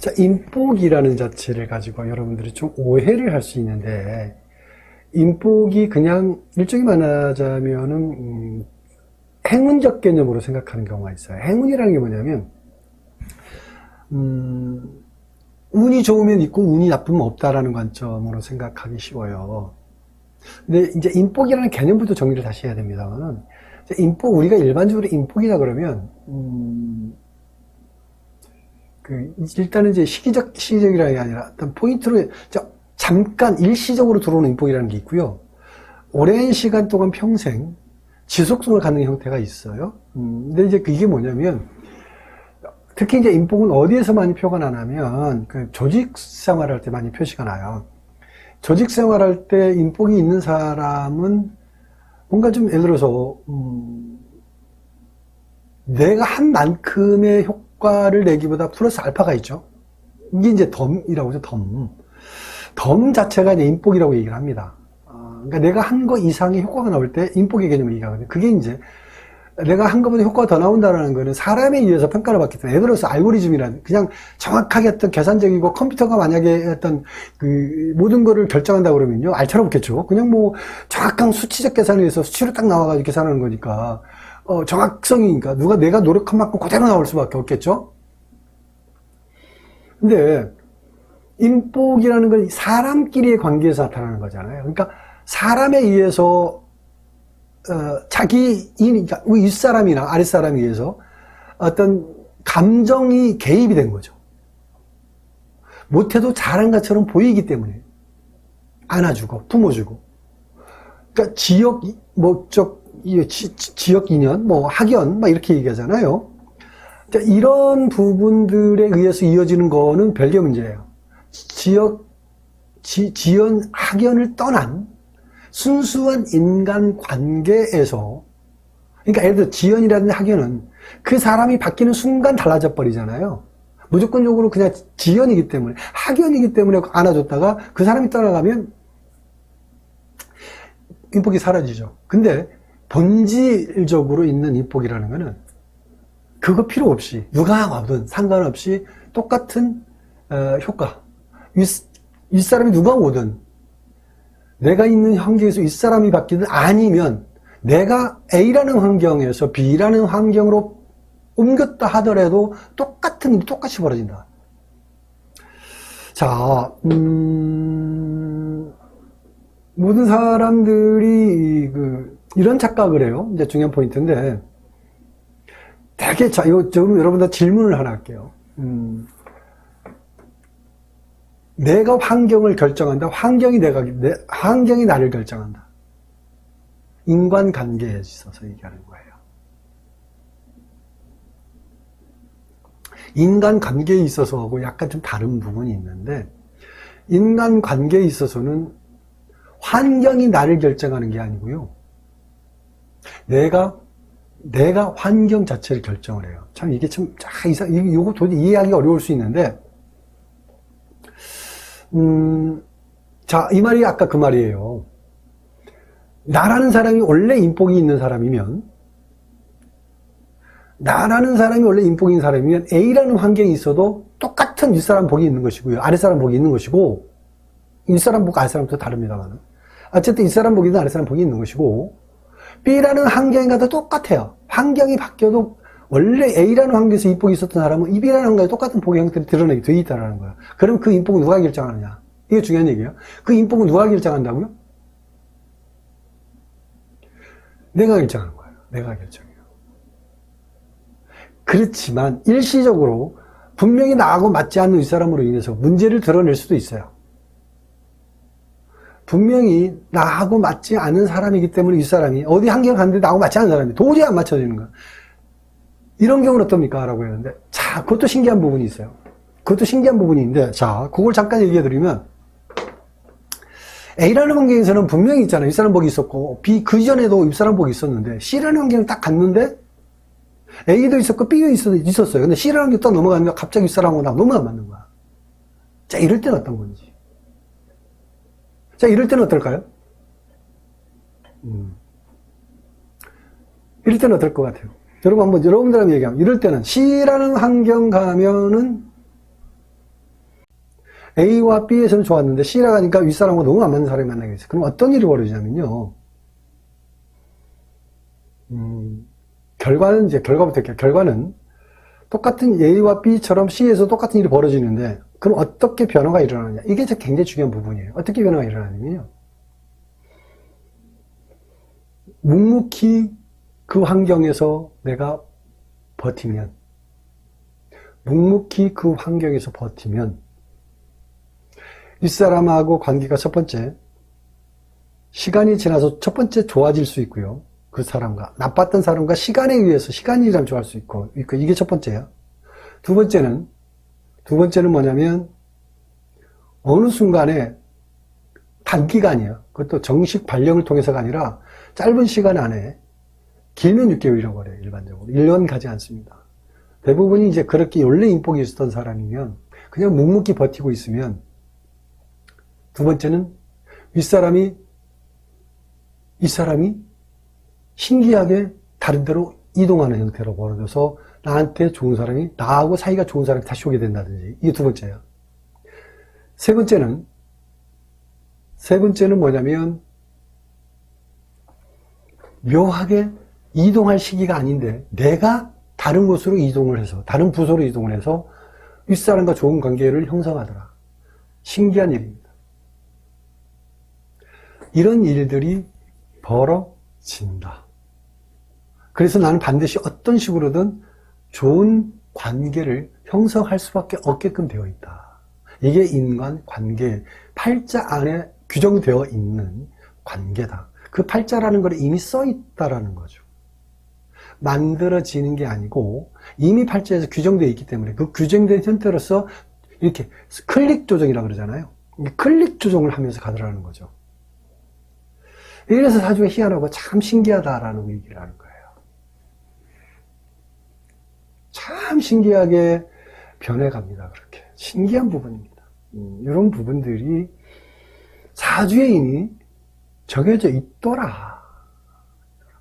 자, 인복이라는 자체를 가지고 여러분들이 좀 오해를 할 수 있는데, 인복이 그냥 일종의 말하자면은, 음, 행운적 개념으로 생각하는 경우가 있어요. 행운이라는 게 뭐냐면, 음, 운이 좋으면 있고 운이 나쁘면 없다라는 관점으로 생각하기 쉬워요. 근데 이제 인복이라는 개념부터 정리를 다시 해야 됩니다만, 인복, 우리가 일반적으로 인복이다 그러면, 음, 그, 일단은 이제 시기적, 시기적이라는 게 아니라, 어떤 포인트로, 저, 잠깐 일시적으로 들어오는 인복이라는 게 있고요. 오랜 시간 동안 평생 지속성을 갖는 형태가 있어요. 음, 근데 이제 그게 뭐냐면, 특히 이제 인복은 어디에서 많이 표가 나냐면, 그 조직 생활할 때 많이 표시가 나요. 조직 생활할 때 인복이 있는 사람은 뭔가 좀 예를 들어서, 음, 내가 한 만큼의 효과 를 내기보다 플러스 알파가 있죠. 이게 이제 덤이라고 하죠, 덤. 덤 자체가 이제 인복이라고 얘기를 합니다. 어, 그러니까 내가 한 거 이상의 효과가 나올 때 인복의 개념을 얘기하거든요. 그게 이제 내가 한 것보다 효과가 더 나온다는 거는 사람에 의해서 평가를 받기 때문에 예를 들어서 알고리즘이라는 그냥 정확하게 어떤 계산적이고 컴퓨터가 만약에 어떤 그 모든 거를 결정한다 그러면요 알차로 없겠죠 그냥 뭐 정확한 수치적 계산을 해서 수치로 딱 나와가지고 계산하는 거니까 어 정확성이니까 누가 내가 노력한 만큼 그대로 나올 수밖에 없겠죠 근데 인복이라는 건 사람끼리의 관계에서 나타나는 거잖아요 그러니까 사람에 의해서 어, 자기, 그러니까 윗사람이나 아랫사람에 의해서 어떤 감정이 개입이 된 거죠. 못해도 잘한 것처럼 보이기 때문에. 안아주고, 품어주고. 그러니까 지역, 목적, 지 역 인연, 뭐, 학연, 막 이렇게 얘기하잖아요. 그러니까 이런 부분들에 의해서 이어지는 거는 별개 문제예요. 지역, 지, 지연, 학연을 떠난 순수한 인간 관계에서 그러니까 예를 들어 지연이라든지 학연은 그 사람이 바뀌는 순간 달라져 버리잖아요. 무조건적으로 그냥 지연이기 때문에 학연이기 때문에 안아줬다가 그 사람이 떠나가면 인복이 사라지죠. 근데 본질적으로 있는 인복이라는 거는 그거 필요 없이 누가 와든 상관없이 똑같은 어, 효과 윗, 윗사람이 누가 오든 내가 있는 환경에서 윗사람이 바뀌든 아니면 내가 A라는 환경에서 B라는 환경으로 옮겼다 하더라도 똑같은 일이 똑같이 벌어진다. 자, 음, 모든 사람들이 그 이런 착각을 해요. 이제 중요한 포인트인데 되게 자, 지금 여러분들 질문을 하나 할게요. 음, 내가 환경을 결정한다. 환경이 내가, 내, 환경이 나를 결정한다. 인간관계에 있어서 얘기하는 거예요. 인간관계에 있어서 하고 약간 좀 다른 부분이 있는데, 인간관계에 있어서는 환경이 나를 결정하는 게 아니고요. 내가, 내가 환경 자체를 결정을 해요. 참 이게 참, 아, 이상, 이거 도저히 이해하기 어려울 수 있는데, 음, 자, 이 말이 아까 그 말이에요. 나라는 사람이 원래 인복이 있는 사람이면, 나라는 사람이 원래 있는 사람이면 A라는 환경이 있어도 똑같은 윗사람 복이 있는 것이고요. 아랫사람 복이 있는 것이고, 윗사람 복, 아랫사람부터 다릅니다만. 어쨌든 윗사람 복이든 아랫사람 복이 있는 것이고, B라는 환경과도 똑같아요. 환경이 바뀌어도 원래 A라는 환경에서 인복이 있었던 사람은 이 B라는 환경에 똑같은 복의 형태를 드러내게 되어 있다는 거예요. 그럼 그 인복은 누가 결정하느냐? 이게 중요한 얘기예요. 그 인복은 누가 결정한다고요? 내가 결정하는 거예요. 내가 결정해요. 그렇지만 일시적으로 분명히 나하고 맞지 않는 이 사람으로 인해서 문제를 드러낼 수도 있어요. 분명히 나하고 맞지 않은 사람이기 때문에 이 사람이 어디 환경 갔는데 나하고 맞지 않은 사람이 도저히 안 맞춰지는 거야. 이런 경우는 어떻습니까? 라고 했는데, 자, 그것도 신기한 부분이 있어요. 그것도 신기한 부분이 있는데, 자, 그걸 잠깐 얘기해 드리면, A라는 환경에서는 분명히 있잖아요. 윗사람 복이 있었고, B, 그 이전에도 윗사람 복이 있었는데, C라는 환경을 딱 갔는데, A도 있었고, B도 있었어요. 근데 C라는 환경 딱 넘어가니까 갑자기 윗사람하고 나 너무 안 맞는 거야. 자, 이럴 때는 어떤 건지. 자, 이럴 때는 어떨까요? 음. 이럴 때는 어떨 것 같아요? 여러분 한번 여러분들한테 얘기하면 이럴 때는 C라는 환경 가면은 A와 B에서는 좋았는데 C라 가니까 윗사람과 너무 안 맞는 사람이 만나게 됐어요. 그럼 어떤 일이 벌어지냐면요. 음, 결과는 이제 결과부터 할게요. 결과는 똑같은 A와 B처럼 C에서 똑같은 일이 벌어지는데 그럼 어떻게 변화가 일어나느냐. 이게 저 굉장히 중요한 부분이에요. 어떻게 변화가 일어나냐면요. 묵묵히 그 환경에서 내가 버티면 묵묵히 그 환경에서 버티면 윗사람하고 관계가 첫 번째 시간이 지나서 첫 번째 좋아질 수 있고요. 그 사람과 나빴던 사람과 시간에 의해서 시간이랑 좋아할 수 있고 이게 첫 번째야. 두 번째는 두 번째는 뭐냐면 어느 순간에 단기간이야. 그것도 정식 발령을 통해서가 아니라 짧은 시간 안에 길면 6개월이라고 그래요. 일반적으로 1년 가지 않습니다. 대부분이 이제 그렇게 원래 인복이 있었던 사람이면 그냥 묵묵히 버티고 있으면 두 번째는 윗사람이 이 사람이 신기하게 다른 데로 이동하는 형태로 벌어져서 나한테 좋은 사람이 나하고 사이가 좋은 사람이 다시 오게 된다든지 이게 두 번째야. 세 번째는 세 번째는 뭐냐면 묘하게 이동할 시기가 아닌데 내가 다른 곳으로 이동을 해서 다른 부서로 이동을 해서 윗사람과 좋은 관계를 형성하더라. 신기한 일입니다. 이런 일들이 벌어진다. 그래서 나는 반드시 어떤 식으로든 좋은 관계를 형성할 수밖에 없게끔 되어 있다. 이게 인간 관계, 팔자 안에 규정되어 있는 관계다. 그 팔자라는 걸 이미 써 있다라는 거죠. 만들어지는 게 아니고 이미 팔자에서 규정되어 있기 때문에 그 규정된 형태로서 이렇게 클릭 조정이라고 그러잖아요. 클릭 조정을 하면서 가더라는 거죠. 이래서 사주가 희한하고 참 신기하다라는 얘기를 하는 거예요. 참 신기하게 변해갑니다. 그렇게. 신기한 부분입니다. 음, 이런 부분들이 사주에 이미 정해져 있더라.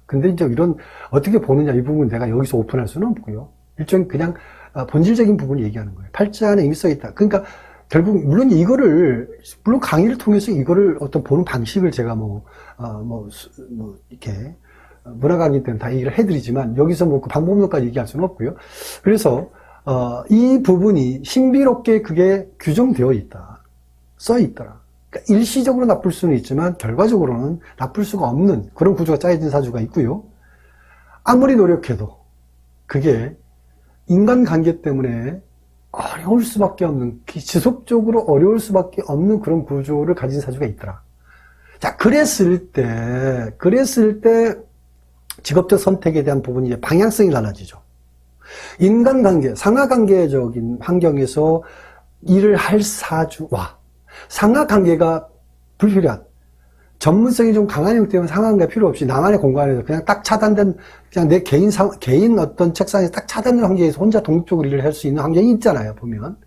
근데 이제 이런, 어떻게 보느냐, 이 부분 내가 여기서 오픈할 수는 없고요. 일종 그냥 아, 본질적인 부분을 얘기하는 거예요. 팔자 안에 이미 써 있다. 그러니까 결국, 물론 이거를, 물론 강의를 통해서 이거를 어떤 보는 방식을 제가 뭐, 어, 뭐, 수- 뭐, 이렇게, 문화 강의 때는 다 얘기를 해드리지만, 여기서 뭐 그 방법론까지 얘기할 수는 없고요. 그래서, 어, 이 부분이 신비롭게 그게 규정되어 있다. 써 있더라. 그러니까 일시적으로 나쁠 수는 있지만, 결과적으로는 나쁠 수가 없는 그런 구조가 짜여진 사주가 있고요. 아무리 노력해도, 그게 인간관계 때문에 어려울 수밖에 없는, 지속적으로 어려울 수밖에 없는 그런 구조를 가진 사주가 있더라. 자, 그랬을 때, 그랬을 때 직업적 선택에 대한 부분이 이제 방향성이 달라지죠. 인간관계, 상하관계적인 환경에서 일을 할 사주와 상하관계가 불필요한, 전문성이 좀 강한 형태 때문에 상하관계 필요 없이 나만의 공간에서 그냥 딱 차단된, 그냥 내 개인 상, 개인 어떤 책상에서 딱 차단된 환경에서 혼자 독립적으로 일을 할 수 있는 환경이 있잖아요, 보면.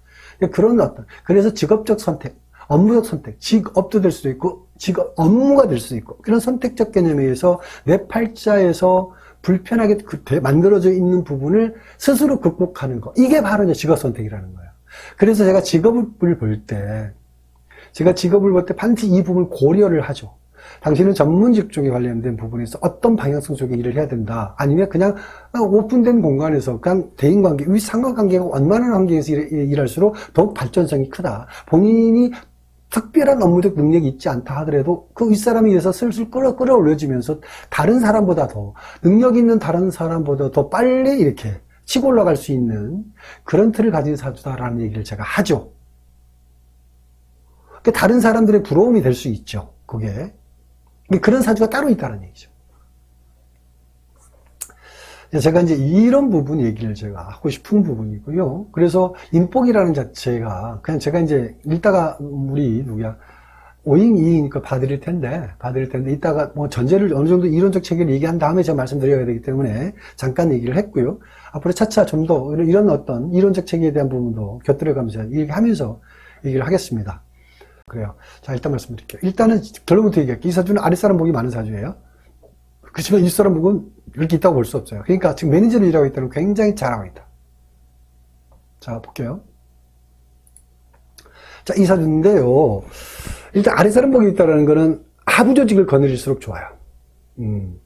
그런 어떤, 그래서 직업적 선택, 업무적 선택, 직업도 될 수도 있고, 직업, 업무가 될 수도 있고, 그런 선택적 개념에 의해서 내 팔자에서 불편하게 그- 돼- 만들어져 있는 부분을 스스로 극복하는 거. 이게 바로 이제 직업 선택이라는 거예요. 그래서 제가 직업을 볼 때, 제가 직업을 볼 때 반드시 이 부분을 고려를 하죠. 당신은 전문직 쪽에 관련된 부분에서 어떤 방향성 쪽에 일을 해야 된다. 아니면 그냥 오픈된 공간에서 그냥 대인관계, 위 상하관계가 원만한 환경에서 일- 일할수록 더욱 발전성이 크다. 본인이 특별한 업무적 능력이 있지 않다 하더라도 그 윗사람에 의해서 슬슬 끌어, 끌어올려지면서 다른 사람보다 더, 능력 있는 다른 사람보다 더 빨리 이렇게 치고 올라갈 수 있는 그런 틀을 가진 사주다라는 얘기를 제가 하죠. 그 다른 사람들의 부러움이 될 수 있죠. 그게. 그런 사주가 따로 있다는 얘기죠. 제가 이제 이런 부분 얘기를 제가 하고 싶은 부분이고요. 그래서 인복이라는 자체가 그냥 제가 이제 읽다가 우리 누구야 오잉 이잉이니까 봐드릴 텐데 봐드릴 텐데 이따가 뭐 전제를 어느 정도 이론적 체계를 얘기한 다음에 제가 말씀드려야 되기 때문에 잠깐 얘기를 했고요. 앞으로 차차 좀 더 이런 어떤 이론적 체계에 대한 부분도 곁들여가면서 얘기하면서 얘기를 하겠습니다. 그래요. 자 일단 말씀드릴게요. 일단은 결론부터 얘기할게요. 이 사주는 아랫사람 복이 많은 사주예요. 그렇지만 윗사람 복은 이렇게 있다고 볼 수 없어요. 그러니까 지금 매니저를 일하고 있다는 굉장히 잘하고 있다. 자, 볼게요. 자, 이 사주인데요. 일단 아랫사람 복이 있다는 거는 하부 조직을 거느릴수록 좋아요. 음.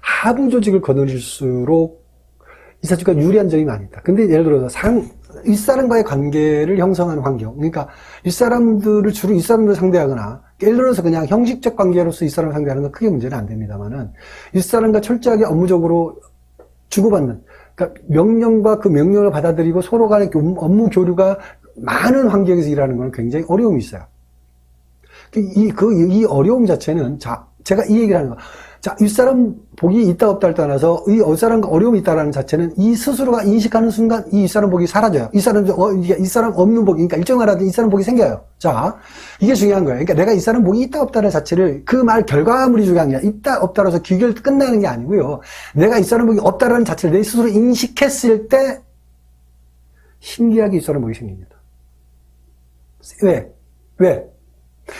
하부 조직을 거느릴수록 이 사주가 유리한 점이 많이 있다. 근데 예를 들어서 상, 윗사람과의 관계를 형성하는 환경. 그러니까 윗사람들을 주로 윗사람들 상대하거나 예를 들어서 그냥 형식적 관계로서 윗사람을 상대하는 건 크게 문제는 안 됩니다만은 윗사람과 철저하게 업무적으로 주고받는 그러니까 명령과 그 명령을 받아들이고 서로 간의 교- 업무 교류가 많은 환경에서 일하는 건 굉장히 어려움이 있어요. 그 이, 그, 이 어려움 자체는, 자, 제가 이 얘기를 하는 거. 자, 윗사람 복이 있다 없다를 떠나서 이 윗사람과 어려움이 있다라는 자체는 이 스스로가 인식하는 순간 이 윗사람 복이 사라져요. 이 사람, 어, 이게 윗사람 없는 복이, 그러니까 일정하라도 윗사람 복이 생겨요. 자, 이게 중요한 거예요. 그러니까 내가 윗사람 복이 있다 없다는 자체를 그 말 결과물이 중요한 게 아니라 있다 없다라서 귀결 끝나는 게 아니고요. 내가 윗사람 복이 없다라는 자체를 내 스스로 인식했을 때 신기하게 윗사람 복이 생깁니다. 왜? 왜?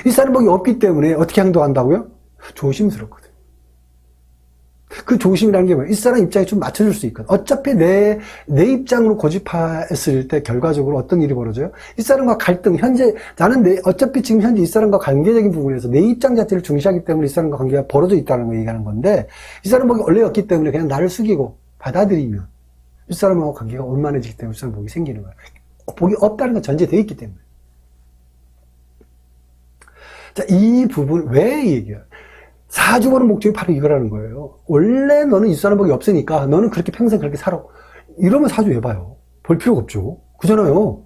이 사람 복이 없기 때문에 어떻게 행동한다고요? 조심스럽거든. 그 조심이라는 게 뭐예요? 이 사람 입장에 좀 맞춰줄 수 있거든. 어차피 내, 내 입장으로 고집했을 때 결과적으로 어떤 일이 벌어져요? 이 사람과 갈등, 현재, 나는 내, 어차피 지금 현재 이 사람과 관계적인 부분에서 내 입장 자체를 중시하기 때문에 이 사람과 관계가 벌어져 있다는 걸 얘기하는 건데, 이 사람복이 원래 없기 때문에 그냥 나를 숙이고 받아들이면, 이 사람하고 관계가 원만해지기 때문에 이 사람 복이 생기는 거야. 복이 없다는 건 전제되어 있기 때문에. 자, 이 부분 왜 얘기해요? 사주보는 목적이 바로 이거라는 거예요. 원래 너는 이사람 복이 없으니까 너는 그렇게 평생 그렇게 살아. 이러면 사주 왜 봐요? 볼 필요가 없죠. 그잖아요.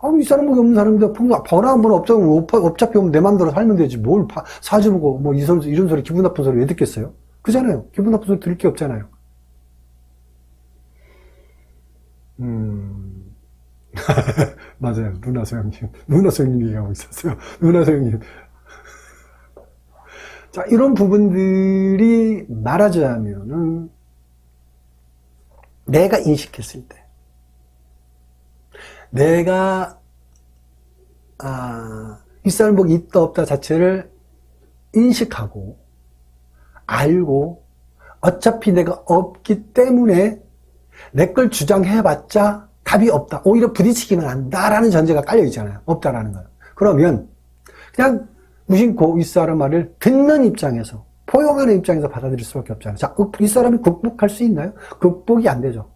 아, 이 사람 복이 없는 사람인데 평소 번화 한번 업장 어차피 오면 내 맘대로 살면 되지. 뭘 봐, 사주 보고 뭐 이런, 이런 소리 기분 나쁜 소리 왜 듣겠어요? 그잖아요. 기분 나쁜 소리 들을 게 없잖아요. 음. 맞아요. 누나 소영님. 누나 소영님 얘기하고 있었어요. 누나 소영님. 자, 이런 부분들이 말하자면은 내가 인식했을 때 내가 아, 윗살복이 있다 없다 자체를 인식하고 알고 어차피 내가 없기 때문에 내 걸 주장해봤자 답이 없다. 오히려 부딪히기만 한다라는 전제가 깔려 있잖아요. 없다라는 거예요. 그러면 그냥 무심코 윗사람 말을 듣는 입장에서 포용하는 입장에서 받아들일 수밖에 없잖아요. 자, 윗사람이 극복할 수 있나요? 극복이 안 되죠.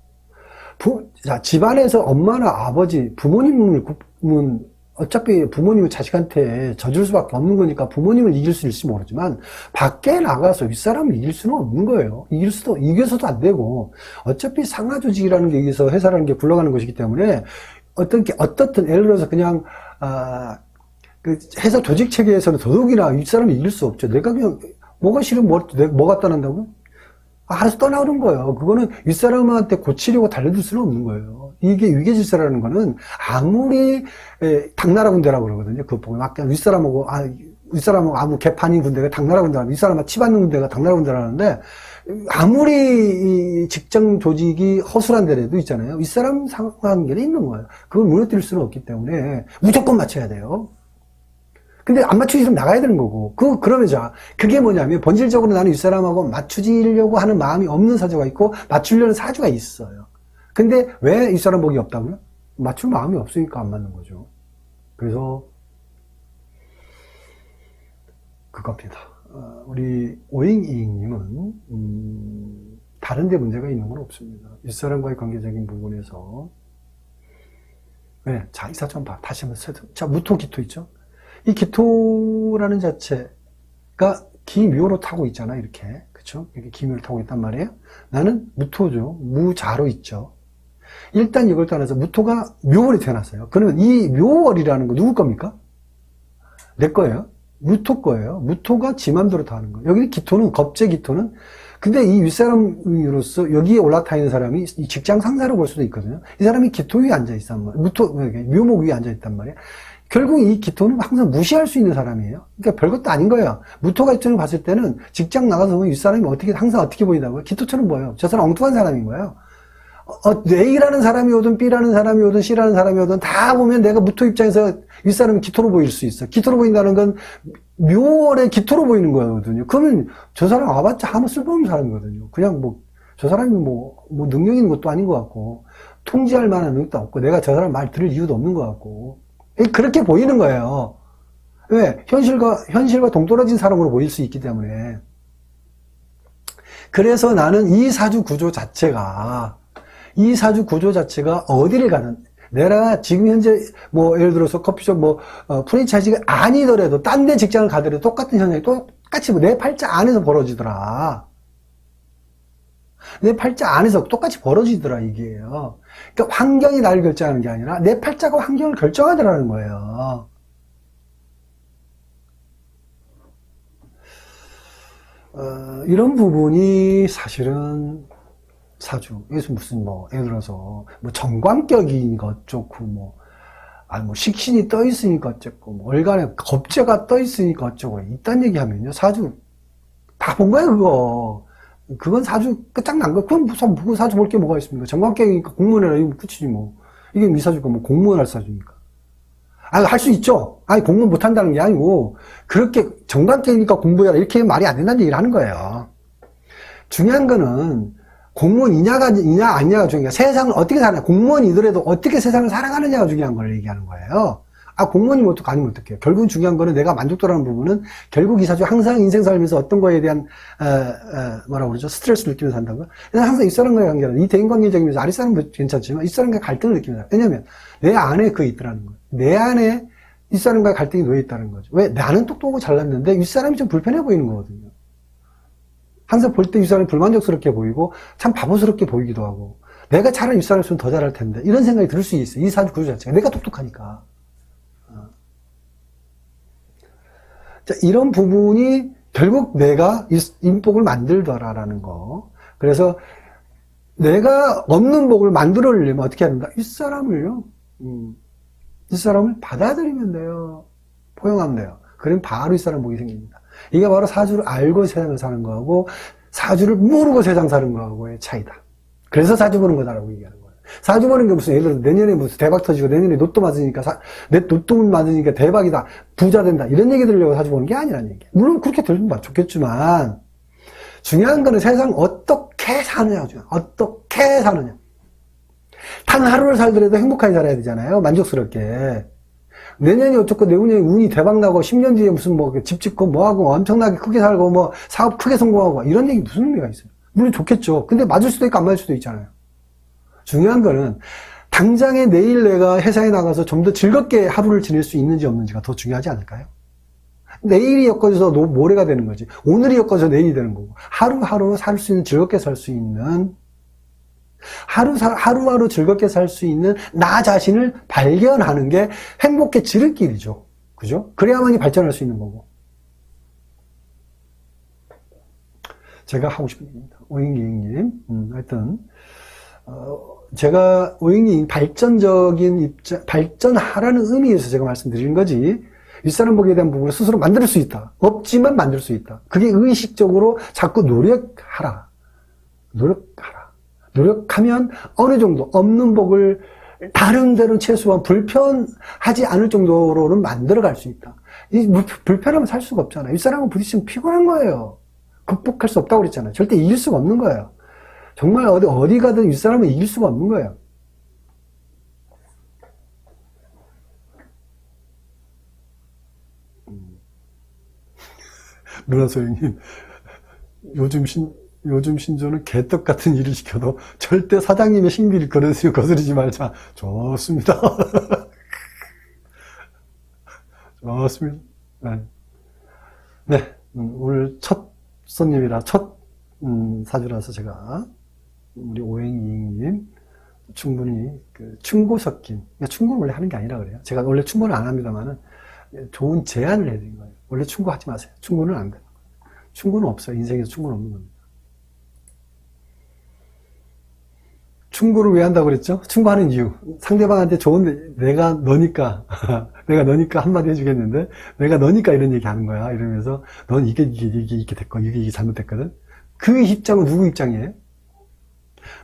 부, 자, 집안에서 엄마나 아버지, 부모님을 굽는 어차피 부모님은 자식한테 져줄 수밖에 없는 거니까 부모님을 이길 수 있을지 모르지만 밖에 나가서 윗사람을 이길 수는 없는 거예요. 이길 수도 이겨서도 안 되고 어차피 상하 조직이라는 게 여기서 회사라는 게 굴러가는 것이기 때문에 어떤 게 어떻든 예를 들어서 그냥 아, 그 회사 조직 체계에서는 더더욱이나 윗사람이 이길 수 없죠. 내가 그냥 뭐가 싫으면 뭐, 뭐가 떠난다고? 알아서 떠나오는 거예요. 그거는 윗사람한테 고치려고 달려들 수는 없는 거예요. 이게 위계질서라는 거는 아무리 에, 당나라 군대라고 그러거든요. 그거 보면 막 그냥 윗사람하고 아 윗사람하고 아무 개판인 군대가 당나라 군대라 윗사람하고 치받는 군대가 당나라 군대라는데 아무리 이 직장 조직이 허술한 데라도 있잖아요. 윗사람 상관계는 있는 거예요. 그걸 무너뜨릴 수는 없기 때문에 무조건 맞춰야 돼요. 근데 안 맞추시면 나가야 되는 거고. 그, 그러면 자, 그게 뭐냐면, 본질적으로 나는 윗사람하고 맞추려고 하는 마음이 없는 사주가 있고, 맞추려는 사주가 있어요. 근데 왜 윗사람 복이 없다고요? 맞출 마음이 없으니까 안 맞는 거죠. 그래서, 그겁니다. 어, 우리 오잉이잉님은, 음, 다른 데 문제가 있는 건 없습니다. 윗사람과의 관계적인 부분에서, 네, 자, 이 사주 한번 봐. 다시 한번 세 자, 무토 기토 있죠? 이 기토라는 자체가 기묘로 타고 있잖아, 이렇게. 그쵸? 이렇게 기묘로 타고 있단 말이에요. 나는 무토죠. 무자로 있죠. 일단 이걸 떠나서 무토가 묘월이 태어났어요. 그러면 이 묘월이라는 거 누구 겁니까? 내 거예요. 무토 거예요. 무토가 지 맘대로 다 하는 거예요. 여기 기토는, 겁제 기토는 근데 이 윗사람으로서 여기에 올라타 있는 사람이 이 직장 상사로 볼 수도 있거든요. 이 사람이 기토 위에 앉아 있단 말이에요. 무토, 묘목 위에 앉아 있단 말이에요. 결국 이 기토는 항상 무시할 수 있는 사람이에요. 그러니까 별것도 아닌 거예요. 무토가 입장을 봤을 때는 직장 나가서 보면 윗사람이 어떻게, 항상 어떻게 보인다고요? 기토처럼 보여요. 저 사람 엉뚱한 사람인 거예요. 어, A라는 사람이 오든 B라는 사람이 오든 C라는 사람이 오든 다 보면 내가 무토 입장에서 윗사람이 기토로 보일 수 있어. 기토로 보인다는 건 묘월의 기토로 보이는 거거든요. 그러면 저 사람 와봤자 아무 쓸모없는 사람이거든요. 그냥 뭐, 저 사람이 뭐, 뭐 능력 있는 것도 아닌 것 같고, 통제할 만한 능력도 없고, 내가 저 사람 말 들을 이유도 없는 것 같고, 그렇게 보이는 거예요. 왜? 현실과, 현실과 동떨어진 사람으로 보일 수 있기 때문에. 그래서 나는 이 사주 구조 자체가, 이 사주 구조 자체가 어디를 가는, 내가 지금 현재 뭐 예를 들어서 커피숍 뭐 어, 프랜차이즈가 아니더라도 딴 데 직장을 가더라도 똑같은 현상이 똑같이 뭐내 팔자 안에서 벌어지더라. 내 팔자 안에서 똑같이 벌어지더라 이게요. 그러니까 환경이 나를 결정하는 게 아니라 내 팔자가 환경을 결정하더라는 거예요. 어, 이런 부분이 사실은 사주. 여기서 무슨 뭐, 예를 들어서, 뭐 정관격이니까 어쩌고, 뭐, 아니 뭐 식신이 떠 있으니까 어쩌고, 뭐 월간에 겁재가 떠 있으니까 어쩌고, 이딴 얘기 하면요. 사주, 다 본 거예요, 그거. 그건 사주 끝장난 거. 그건 무슨, 뭐 사주 볼 게 뭐가 있습니까? 정관격이니까 공무원해라, 이거 끝이지 뭐. 이게 미사주가 뭐 공무원 할 사주니까. 아니, 할수 있죠. 아니, 공무원 못 한다는 게 아니고, 그렇게 정관격이니까 공부해라, 이렇게 말이 안 된다는 얘기를 하는 거예요. 중요한 거는, 공무원이냐가, 이냐, 아니냐가 중요해. 세상을 어떻게 사냐. 공무원이더라도 어떻게 세상을 살아가느냐가 중요한 걸 얘기하는 거예요. 아, 공무원이면 어떡, 아니면 어떡해요. 결국은 중요한 거는 내가 만족도라는 부분은 결국 이 사주 항상 인생 살면서 어떤 거에 대한, 어, 어, 뭐라고 그러죠? 스트레스를 느끼면서? 그래서 항상 윗사람과의 관계는 이 대인 관계적이면서 아랫사람은 괜찮지만 윗사람과의 갈등을 느끼면서. 왜냐면 내 안에 그게 있더라는 거예요. 내 안에 윗사람과의 갈등이 놓여 있다는 거죠. 왜? 나는 똑똑하고 잘났는데 윗사람이 좀 불편해 보이는 거거든요. 항상 볼 때 윗사람이 불만족스럽게 보이고 참 바보스럽게 보이기도 하고 내가 차라리 윗사람이었으면 더 잘할 텐데 이런 생각이 들 수 있어요. 이 사주 구조 자체가 내가 똑똑하니까. 어. 자, 이런 부분이 결국 내가 인복을 만들더라라는 거. 그래서 내가 없는 복을 만들어내려면 어떻게 해야 된다? 윗사람을요. 음, 윗사람을 받아들이면 돼요. 포용하면 돼요. 그러면 바로 윗사람 복이 생깁니다. 이게 바로 사주를 알고 세상을 사는 거하고 사주를 모르고 세상 사는 거하고의 차이다. 그래서 사주 보는 거다라고 얘기하는 거예요. 사주 보는 게 무슨 예를 들어 내년에 무슨 대박 터지고 내년에 로또 맞으니까 사, 내 로또 맞으니까 대박이다. 부자 된다. 이런 얘기 들으려고 사주 보는 게 아니라는 얘기. 물론 그렇게 들으면 좋겠지만 중요한 거는 세상 어떻게 사느냐. 어떻게 사느냐. 단 하루를 살더라도 행복하게 살아야 되잖아요. 만족스럽게. 내년이 어쩌고 내후년에 운이 대박나고 10년 뒤에 무슨 뭐 집 짓고 뭐하고 엄청나게 크게 살고 뭐 사업 크게 성공하고 이런 얘기 무슨 의미가 있어요. 물론 좋겠죠. 근데 맞을 수도 있고 안 맞을 수도 있잖아요. 중요한 거는 당장에 내일 내가 회사에 나가서 좀 더 즐겁게 하루를 지낼 수 있는지 없는지가 더 중요하지 않을까요? 내일이 엮어져서 모레가 되는 거지. 오늘이 엮어져서 내일이 되는 거고. 하루하루 살 수 있는, 즐겁게 살 수 있는, 하루, 하루하루 즐겁게 살 수 있는 나 자신을 발견하는 게 행복의 지름길이죠. 그죠? 그래야만이 발전할 수 있는 거고. 제가 하고 싶은 얘기입니다. 오잉기잉님. 음, 하여튼, 어, 제가 오잉기잉 발전적인 입장, 발전하라는 의미에서 제가 말씀드린 거지, 윗사람 보기에 대한 부분을 스스로 만들 수 있다. 없지만 만들 수 있다. 그게 의식적으로 자꾸 노력하라. 노력하라. 노력하면 어느 정도 없는 복을 다른 데는 최소한 불편하지 않을 정도로는 만들어 갈 수 있다. 이 불편하면 살 수가 없잖아요. 윗사람은 부딪히면 피곤한 거예요. 극복할 수 없다고 그랬잖아요. 절대 이길 수가 없는 거예요. 정말 어디, 어디 가든 윗사람은 이길 수가 없는 거예요. 누나 소영님, 요즘 신, 요즘 신조는 개떡 같은 일을 시켜도 절대 사장님의 신비를 거스르지, 거스르지 말자. 좋습니다. 좋습니다. 네. 네. 음, 오늘 첫 손님이라 첫 음, 사주라서 제가 우리 오행이님 충분히 그 충고 섞인 그러니까 충고를 원래 하는 게 아니라 그래요. 제가 원래 충고를 안 합니다만은 좋은 제안을 해드린 거예요. 원래 충고하지 마세요. 충고는 안 돼요. 충고는 없어요. 인생에서 충고는 없는 겁니다. 충고를 왜 한다고 그랬죠? 충고하는 이유. 상대방한테 좋은데, 내가 너니까, 내가 너니까 한마디 해주겠는데, 내가 너니까 이런 얘기 하는 거야. 이러면서, 넌 이게, 이게, 이게, 이게 됐고, 이게, 이게 잘못됐거든? 그 입장은 누구 입장이에요?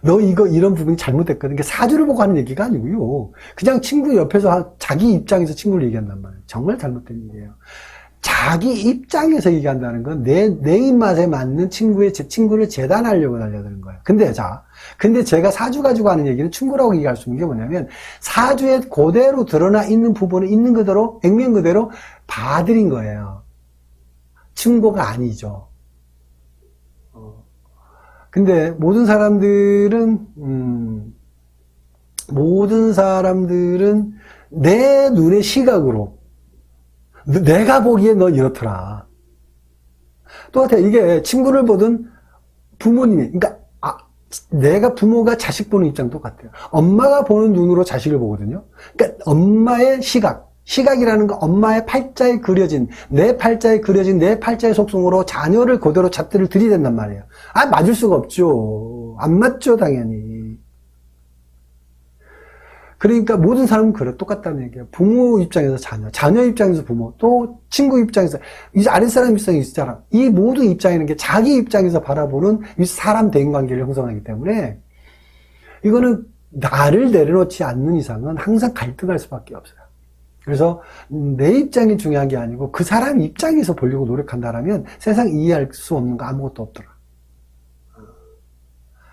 너 이거, 이런 부분이 잘못됐거든. 그러니까 사주를 보고 하는 얘기가 아니고요. 그냥 친구 옆에서 자기 입장에서 친구를 얘기한단 말이에요. 정말 잘못된 얘기예요. 자기 입장에서 얘기한다는 건 내, 내 입맛에 맞는 친구의, 제 친구를 재단하려고 달려드는 거예요. 근데 자, 근데 제가 사주 가지고 하는 얘기는 충고라고 얘기할 수 있는 게 뭐냐면, 사주에 그대로 드러나 있는 부분은 있는 그대로, 액면 그대로 봐드린 거예요. 충고가 아니죠. 어. 근데 모든 사람들은, 음, 모든 사람들은 내 눈의 시각으로 내가 보기에 너 이렇더라. 똑같아. 이게 친구를 보든 부모님이, 그러니까, 아, 내가 부모가 자식 보는 입장 똑같아요. 엄마가 보는 눈으로 자식을 보거든요. 그러니까 엄마의 시각, 시각이라는 건 엄마의 팔자에 그려진, 내 팔자에 그려진 내 팔자의 속성으로 자녀를 그대로 잣대를 들이댄단 말이에요. 아, 맞을 수가 없죠. 안 맞죠, 당연히. 그러니까 모든 사람은 그래 똑같다는 얘기예요. 부모 입장에서 자녀, 자녀 입장에서 부모, 또 친구 입장에서 이제 아랫사람 입장에 있잖아. 이 모든 입장이라는 게 자기 입장에서 바라보는 이 사람 대인 관계를 형성하기 때문에 이거는 나를 내려놓지 않는 이상은 항상 갈등할 수밖에 없어요. 그래서 내 입장이 중요한 게 아니고 그 사람 입장에서 보려고 노력한다라면 세상 이해할 수 없는 거 아무것도 없더라.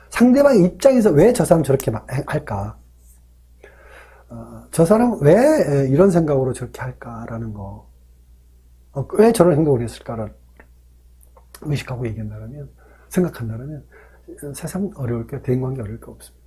상대방 입장에서 왜 저 사람 저렇게 할까? 어, 저 사람 왜 이런 생각으로 저렇게 할까라는 거, 어, 왜 저런 행동을 했을까를 의식하고 얘기한다면, 생각한다면, 세상 어려울 게, 대인 관계 어려울 게 없습니다.